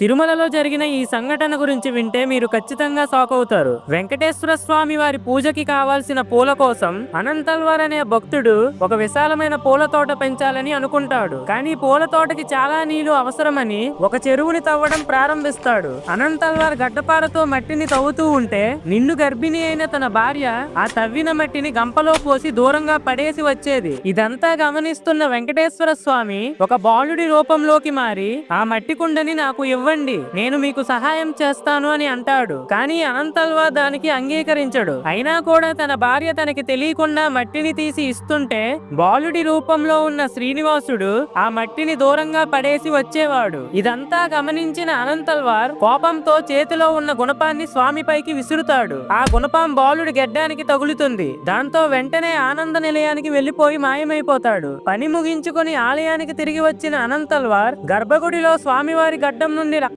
తిరుమలలో జరిగిన ఈ సంఘటన గురించి వింటే మీరు ఖచ్చితంగా షాక్ అవుతారు. వెంకటేశ్వర స్వామి వారి పూజకి కావాల్సిన పూల కోసం అనంతల్వార్ అనే భక్తుడు ఒక విశాలమైన పూల తోట పెంచాలని అనుకుంటాడు. కానీ పూల తోటకి చాలా నీళ్ళు అవసరమని ఒక చెరువుని తవ్వడం ప్రారంభిస్తాడు. అనంతల్వార్ గడ్డపారతో మట్టిని తవ్వుతూ ఉంటే నిన్ను గర్భిణి అయిన తన భార్య ఆ తవ్విన మట్టిని గంపలో పోసి దూరంగా పడేసి వచ్చేది. ఇదంతా గమనిస్తున్న వెంకటేశ్వర స్వామి ఒక బాలుడి రూపంలోకి మారి ఆ మట్టి కుండని నాకు ఇవ్వండి నేను మీకు సహాయం చేస్తాను అని అంటాడు. కానీ అనంతల్వా దానికి అంగీకరించడు. అయినా కూడా తన భార్య తనకి తెలియకుండా మట్టిని తీసి ఇస్తుంటే బాలుడి రూపంలో ఉన్న శ్రీనివాసుడు ఆ మట్టిని దూరంగా పడేసి వచ్చేవాడు. ఇదంతా గమనించిన అనంతల్వార్ కోపంతో చేతిలో ఉన్న గుణపాన్ని స్వామిపైకి విసురుతాడు. ఆ గుణపం బాలుడి గెడ్డానికి తగులుతుంది. దాంతో వెంటనే ఆనంద నిలయానికి వెళ్ళిపోయి మాయమైపోతాడు. పని ముగించుకొని ఆలయానికి తిరిగి వచ్చిన అనంతల్వార్ గర్భగుడిలో స్వామివారి గడ్డం నుండి